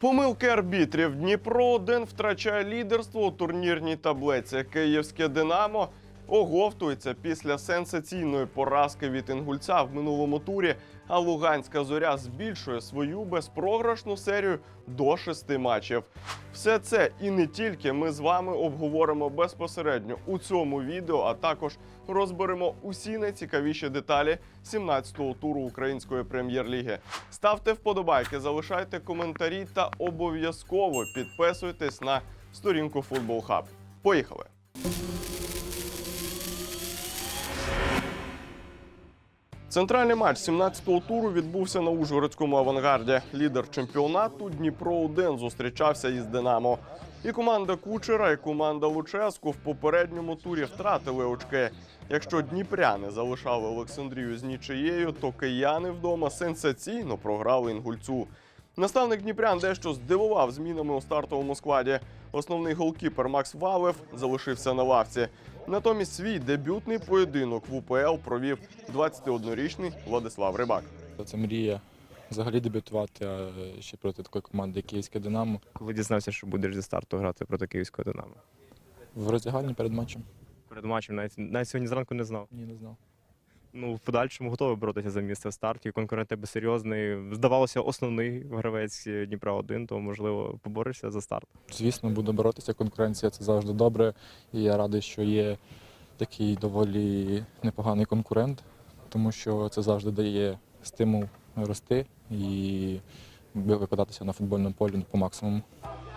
Помилки арбітрів. Дніпро 1 втрачає лідерство у турнірній таблиці. Київське Динамо оговтується після сенсаційної поразки від інгульця в минулому турі. А Луганська зоря збільшує свою безпрограшну серію до шести матчів. Все це і не тільки ми з вами обговоримо безпосередньо у цьому відео, а також розберемо усі найцікавіші деталі 17-го туру української прем'єр-ліги. Ставте вподобайки, залишайте коментарі та обов'язково підписуйтесь на сторінку Футбол Хаб. Поїхали! Центральний матч 17-го туру відбувся на Ужгородському авангарді. Лідер чемпіонату Дніпро 1 зустрічався із Динамо. І команда Кучера, і команда Луческу в попередньому турі втратили очки. Якщо дніпряни залишали Олександрію з нічиєю, то кияни вдома сенсаційно програли інгульцю. Наставник Дніпрян дещо здивував змінами у стартовому складі. Основний голкіпер Макс Валев залишився на лавці. Натомість свій дебютний поєдинок в УПЛ провів 21-річний Владислав Рибак. Це мрія взагалі дебютувати ще проти такої команди, Київське Динамо. Коли дізнався, що будеш зі старту грати проти київського Динамо. В роздягальні перед матчем? Перед матчем навіть, навіть сьогодні зранку не знав. Ні, не знав. Ну, в подальшому готовий боротися за місце в старті. Конкурент тебе серйозний. Здавалося, основний гравець Дніпра 1 то можливо поборешся за старт. Звісно, буду боротися. Конкуренція це завжди добре. І я радий, що є такий доволі непоганий конкурент, тому що це завжди дає стимул рости і викладатися на футбольному полі по максимуму.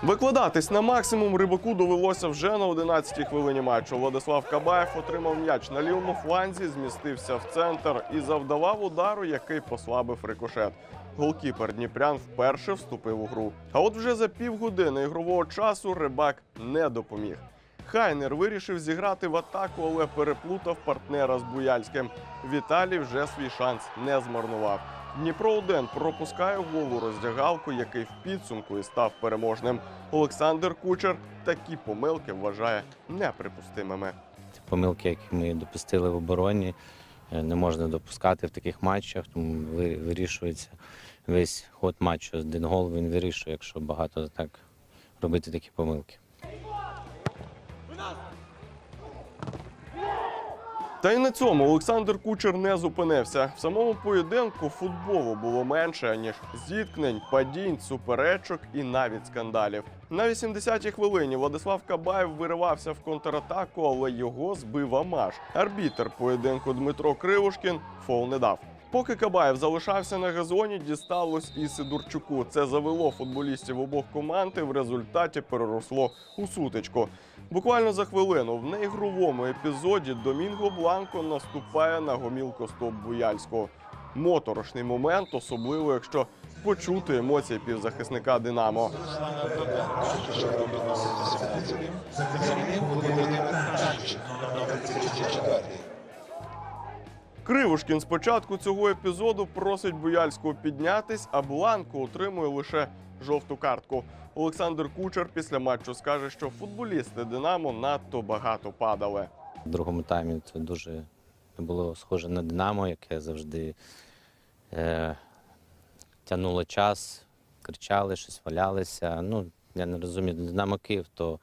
Викладатись на максимум рибаку довелося вже на 11-й хвилині матчу. Владислав Кабаєв отримав м'яч на лівому фланзі, змістився в центр і завдавав удару, який послабив рикошет. Голкіпер Дніпрян вперше вступив у гру. А от вже за півгодини ігрового часу рибак не допоміг. Хайнер вирішив зіграти в атаку, але переплутав партнера з Буяльським. Віталій вже свій шанс не змарнував. Дніпро 1 пропускає гол роздягалку, який в підсумку і став переможним. Олександр Кучер такі помилки вважає неприпустимими. Ці помилки, які ми допустили в обороні, е, не можна допускати в таких матчах, тому вирішується весь ход матчу. Один гол він вирішує, якщо багато так робити такі помилки. Та й на цьому Олександр Кучер не зупинився. В самому поєдинку футболу було менше ніж зіткнень, падінь, суперечок і навіть скандалів. На 80-й хвилині Владислав Кабаєв виривався в контратаку, але його збив Амаш. Арбітер поєдинку Дмитро Кривушкін фол не дав. Поки Кабаєв залишався на газоні, дісталось і Сидорчуку. Це завело футболістів обох команд і в результаті переросло у сутичку. Буквально за хвилину в неігровому епізоді Домінго Бланко наступає на гомілку стоп Буяльського. Моторошний момент, особливо якщо почути емоції півзахисника Динамо. Кривушкін з початку цього епізоду просить Буяльського піднятись, а Бланко отримує лише жовту картку. Олександр Кучер після матчу скаже, що футболісти Динамо надто багато падали. В другому таймі це дуже було схоже на Динамо, яке завжди е, тягнуло час, кричали, щось валялися. Ну, я не розумію, Динамо Київ, то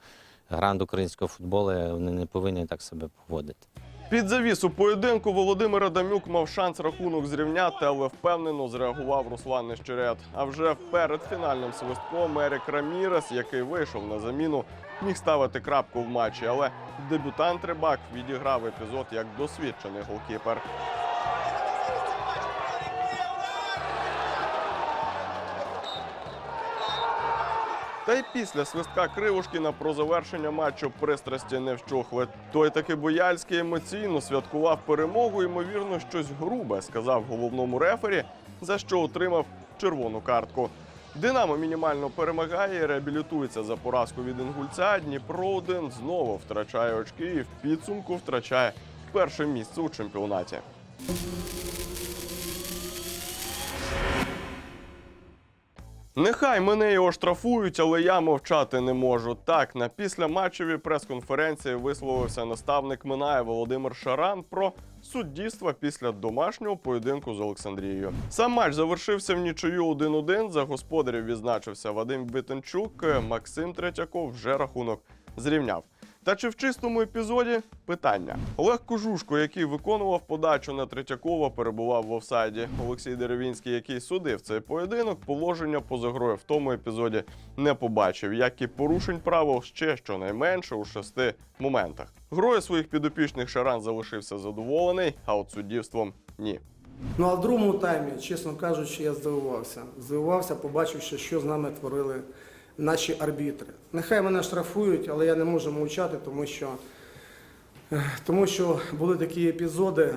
гранд українського футболу вони не повинні так себе поводити. Під завісу поєдинку Володимир Адамюк мав шанс рахунок зрівняти, але впевнено зреагував Руслан Нещерет. А вже перед фінальним свистком Ерік Рамірес, який вийшов на заміну, міг ставити крапку в матчі. Але дебютант Рибак відіграв епізод як досвідчений голкіпер. Та й після свистка Кривушкіна про завершення матчу пристрасті не вщухли. Той таки Бояльський емоційно святкував перемогу. Ймовірно, щось грубе сказав головному рефері, за що отримав червону картку. Динамо мінімально перемагає, реабілітується за поразку від інгульця. Дніпро 1 знову втрачає очки і в підсумку втрачає перше місце у чемпіонаті. Нехай мене і оштрафують, але я мовчати не можу. Так, на післяматчевій прес-конференції висловився наставник Минає Володимир Шаран про суддівство після домашнього поєдинку з Олександрією. Сам матч завершився в нічию 1-1. За господарів відзначився Вадим Бітенчук. Максим Третяков вже рахунок зрівняв. Та чи в чистому епізоді питання? Олег Кожушко, який виконував подачу на Третьякова, перебував в офсайді. Олексій Деревінський, який судив цей поєдинок, положення поза грою в тому епізоді не побачив, як і порушень правил ще щонайменше у шести моментах. Грою своїх підопічних Шаран залишився задоволений, а от суддівством ні. Ну а в другому таймі, чесно кажучи, я здивувався. Здивувався, побачивши, що з нами творили наші арбітри. Нехай мене штрафують, але я не можу мовчати, тому що, тому що були такі епізоди,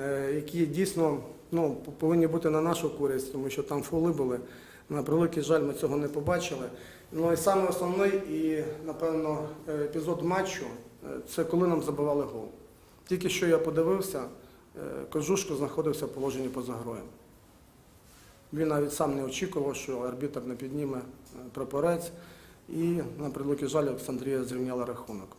е, які дійсно ну, повинні бути на нашу користь, тому що там фоли були. На превеликий жаль, ми цього не побачили. Ну і саме основний і, напевно, е, епізод матчу е, це коли нам забивали гол. Тільки що я подивився, е, Кожушко знаходився в положенні поза гроєм. Він навіть сам не очікував, що арбітр не підніме е, прапорець, і на превеликий жаль Олександрія зрівняла рахунок.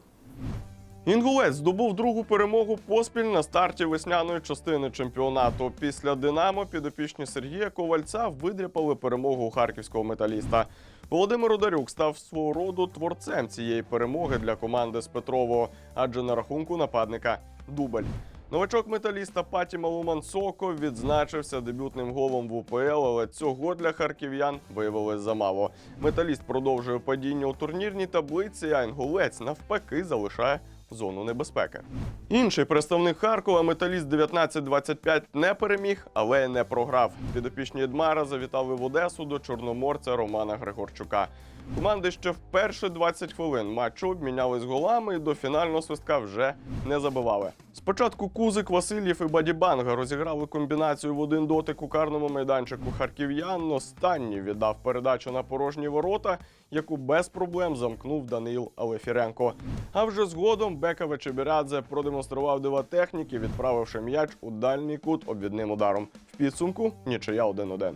Інгулець здобув другу перемогу поспіль на старті весняної частини чемпіонату. Після Динамо підопічні Сергія Ковальця видряпали перемогу харківського металіста. Володимир Ударюк став свого роду творцем цієї перемоги для команди з Петрового, адже на рахунку нападника дубль. Новачок металіста Паті Малумансоко відзначився дебютним голом в УПЛ, але цього для харків'ян виявилось замало. Металіст продовжує падіння у турнірній таблиці, а інгулець навпаки залишає зону небезпеки. Інший представник Харкова, металіст 19-25, не переміг, але не програв. Підопічні Едмара завітали в Одесу до чорноморця Романа Григорчука. Команди ще вперше 20 хвилин матчу обмінялись голами і до фінального свистка вже не забивали. Спочатку Кузик, Васильєв і Бадібанга розіграли комбінацію в один дотик у карному майданчику харків'ян. Останній віддав передачу на порожні ворота, яку без проблем замкнув Даниїл Алефіренко. А вже згодом Бека Чебірадзе продемонстрував дива техніки, відправивши м'яч у дальній кут обвідним ударом. В підсумку нічия 1-1.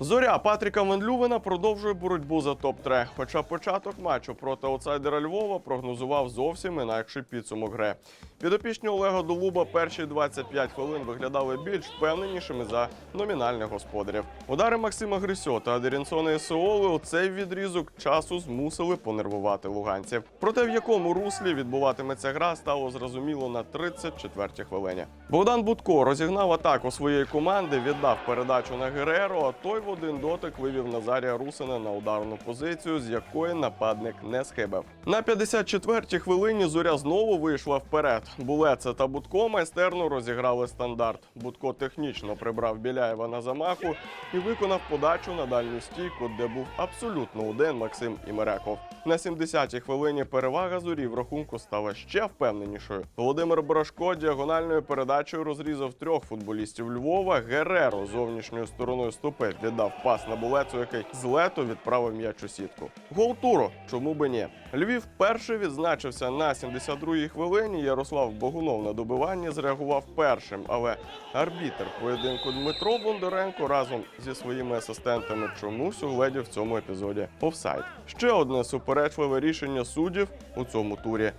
Зоря Патріка Венлювена продовжує боротьбу за топ-3. Хоча початок матчу проти аутсайдера Львова прогнозував зовсім інакший підсумок гри. Підопічні Олега Долуба перші 25 хвилин виглядали більш впевненішими за номінальних господарів. Удари Максима Грисьо та Адерінсона і Сеоли у цей відрізок часу змусили понервувати луганців. Проте в якому руслі відбуватиметься гра, стало зрозуміло на 34-й хвилині. Богдан Будко розігнав атаку своєї команди, віддав передачу на Гереро, а той в один дотик вивів Назарія Русина на ударну позицію, з якої нападник не схибив. На 54-й хвилині зоря знову вийшла вперед. Булеце та Будко майстерно розіграли стандарт. Будко технічно прибрав Біляєва на замаху і виконав подачу на дальню стійку, де був абсолютно один Максим Імереков. На 70-й хвилині перевага зорі в рахунку стала ще впевненішою. Володимир Брашко діагональною передачею розрізав трьох футболістів Львова. Гереро зовнішньою стороною стопи віддав пас на булецу, який з лету відправив м'яч у сітку. Гол туру, чому би ні? Львів перший відзначився на 72-й хвилині. Ярослав Богунов на добиванні зреагував першим, але арбітр поєдинку Дмитро Бондаренко разом зі своїми асистентами чомусь угледів в цьому епізоді офсайд. Ще одне суперечливе рішення суддів у цьому турі.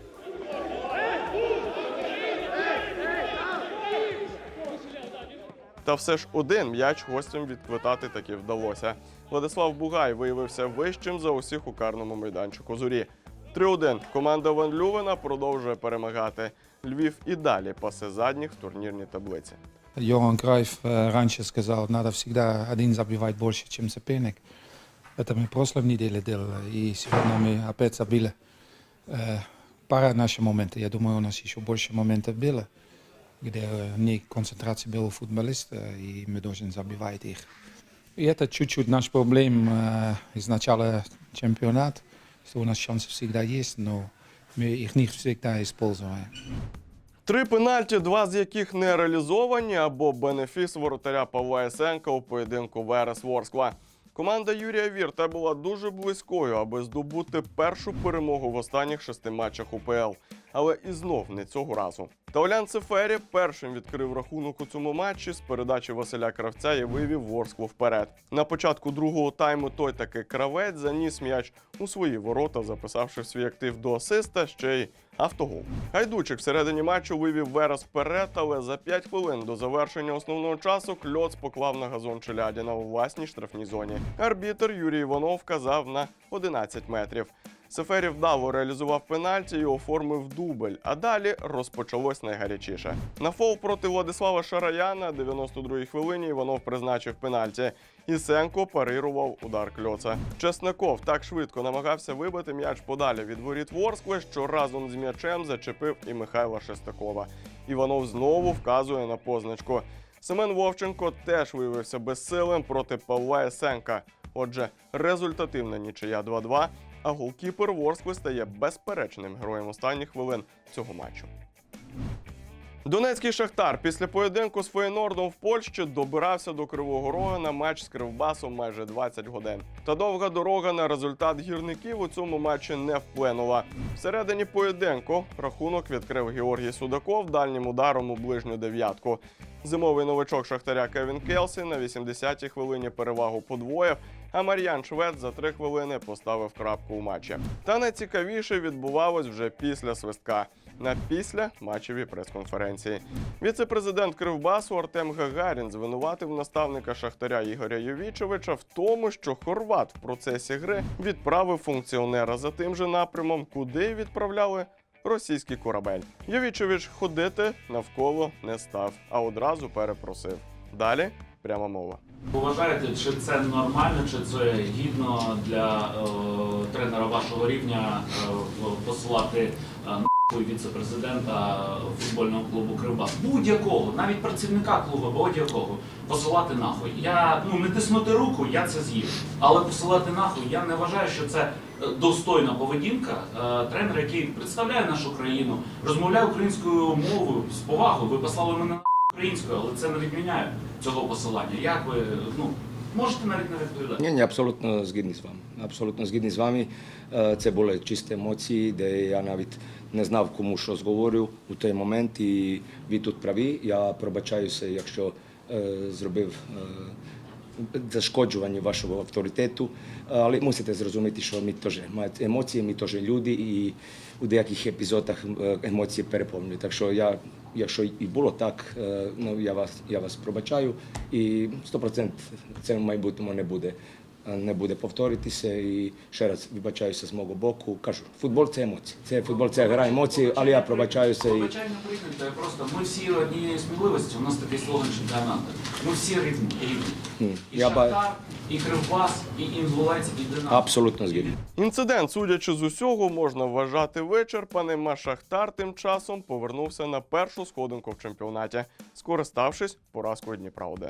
Та все ж один м'яч гостям відквитати таки вдалося. Владислав Бугай виявився вищим за усіх у карному майданчику зорі. 3-1. Команда Ван Лювена продовжує перемагати. Львів і далі пасе задніх в турнірній таблиці. Johan Cruijff э, раньше сказал, надо всегда один забивать больше, чем соперник. Это мы в прошлом неделе делали, и сегодня мы опять забили. Э, пара наших моментов. Я думаю, у нас еще больше моментов было, где э, не концентрация была у футболиста, и мы должны забивать их. И это чуть-чуть наш проблем э, из начала чемпионата, что у нас шансы всегда есть, но мы их не всегда используем. Три пенальті, два з яких не реалізовані, або бенефіс воротаря Павла Ясенка у поєдинку Верес Ворскла. Команда Юрія Вірта була дуже близькою, аби здобути першу перемогу в останніх шести матчах УПЛ. Але і знов не цього разу. Таулян Цефері першим відкрив рахунок у цьому матчі з передачі Василя Кравця і вивів Ворсклу вперед. На початку другого тайму той таки кравець заніс м'яч у свої ворота, записавши свій актив до асиста ще й автогол. Гайдучик всередині матчу вивів Верес вперед, але за 5 хвилин до завершення основного часу кльоц поклав на газон Челядіна у власній штрафній зоні. Арбітер Юрій Іванов вказав на 11 метрів. Сефері вдало реалізував пенальті і оформив дубль. А далі розпочалось найгарячіше. На фол проти Владислава Шараяна 92-й хвилині Іванов призначив пенальті. Ісенко парирував удар кльоца. Чесников так швидко намагався вибити м'яч подалі від воріт Ворскли, що разом з м'ячем зачепив і Михайла Шестакова. Іванов знову вказує на позначку. Семен Вовченко теж виявився безсилим проти Павла Ісенка. Отже, результативна нічия 2-2, а голкіпер Ворскли стає безперечним героєм останніх хвилин цього матчу. Донецький шахтар після поєдинку з Фейнордом в Польщі добирався до Кривого Рога на матч з Кривбасом майже 20 годин. Та довга дорога на результат гірників у цьому матчі не вплинула. Всередині поєдинку рахунок відкрив Георгій Судаков дальнім ударом у ближню дев'ятку. Зимовий новачок Шахтаря Кевін Келсі на 80-й хвилині перевагу подвоїв, а Мар'ян Швед за три хвилини поставив крапку у матчі. Та найцікавіше відбувалось вже після свистка на після матчевій прес-конференції. Віце-президент Кривбасу Артем Гагарін звинуватив наставника Шахтаря Ігоря Йовічевича в тому, що хорват в процесі гри відправив функціонера за тим же напрямом, куди відправляли російський корабель. Йовічевич ходити навколо не став, а одразу перепросив. Далі пряма мова. Вважаєте, чи це нормально, чи це гідно для е, тренера вашого рівня е, посилати е, віце-президента футбольного клубу Кривбас? Будь-якого, навіть працівника клубу, будь-якого, посилати нахуй. Я ну не тиснути руку, я це з'їв. Але посилати нахуй я не вважаю, що це е, достойна поведінка е, тренера, який представляє нашу країну, розмовляє українською мовою з повагою. Ви послали мене на українською, але це не відміняє цього посилання. Як ви ну можете навіть не відповідати? Ні, ні, абсолютно згідний з вами. Абсолютно згідний з вами. Е, Це були чисті емоції, де я навіть не знав, кому що зговорю у той момент. І ви тут праві. Я пробачаюся, якщо е, зробив авторитету. Але мусите зрозуміти, що ми теж маємо емоції, ми теж люди, і у деяких епізодах е, емоції переповнюють. Так що я, якщо і було так, е, ну я вас, я вас пробачаю, і 100% це в майбутньому не буде. Е, Не буде повторитися і ще раз вибачаюся з мого боку. Кажу, футбол це емоції. Це футбол, це гра емоцій, але я пробачаюся і Пробачання прийняти. Просто ми всі однієї сміливості. У нас такий слоган чемпіонату. Ми всі рівні. рівні. І я Шахтар, і Кривбас, і Інгулець, і Динамо. абсолютно згідний. Інцидент, судячи з усього, можна вважати вичерпаним. А Шахтар тим часом повернувся на першу сходинку в чемпіонаті, скориставшись поразкою Дніпра 1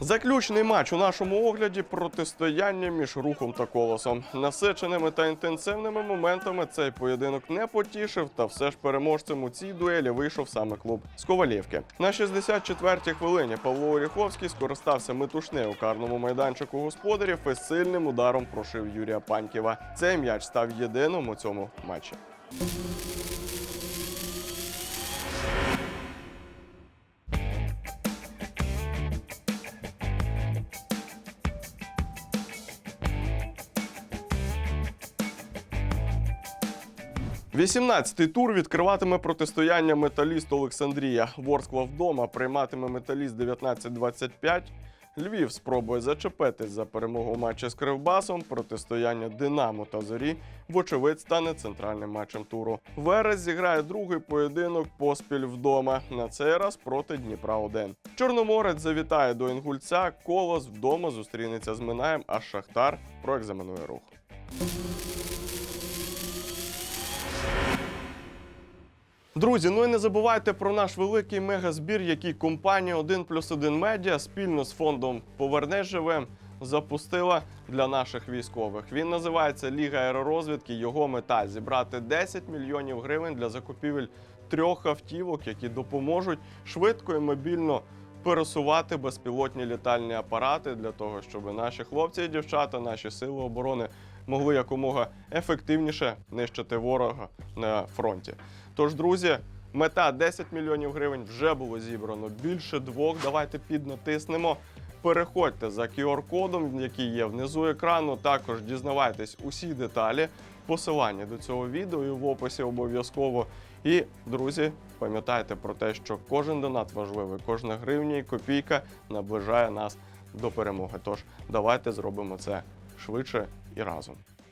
Заключний матч у нашому огляді протистояння між рухом та колосом. Насиченими та інтенсивними моментами цей поєдинок не потішив, та все ж переможцем у цій дуелі вийшов саме клуб з Ковалівки. На 64-й хвилині Павло Оріховський скористався метушнею у карному майданчику господарів і сильним ударом прошив Юрія Паньківа. Цей м'яч став єдиним у цьому матчі. Вісімнадцятий тур відкриватиме протистояння металіст Олександрія. Ворскла вдома прийматиме металіст 19-25. Львів спробує зачепитись за перемогу в матчі з Кривбасом. Протистояння Динамо та Зорі, вочевидь, стане центральним матчем туру. Верес зіграє другий поєдинок поспіль вдома. На цей раз проти Дніпра 1 Чорноморець завітає до Інгульця. Колос вдома зустрінеться з Минаєм, а Шахтар проекзаменує рух. Друзі, ну і не забувайте про наш великий мегазбір, який компанія 1 плюс 1 медіа спільно з фондом Повернеш живе запустила для наших військових. Він називається Ліга аеророзвідки. Його мета зібрати 10 мільйонів гривень для закупівель трьох автівок, які допоможуть швидко і мобільно пересувати безпілотні літальні апарати для того, щоб наші хлопці і дівчата, наші сили оборони могли якомога ефективніше нищити ворога на фронті. Тож, друзі, мета 10 мільйонів гривень вже було зібрано більше двох. Давайте піднатиснемо. Переходьте за QR-кодом, який є внизу екрану. Також дізнавайтесь усі деталі. Посилання до цього відео і в описі обов'язково. І, друзі, пам'ятайте про те, що кожен донат важливий, кожна гривня і копійка наближає нас до перемоги. Тож давайте зробимо це швидше і разом.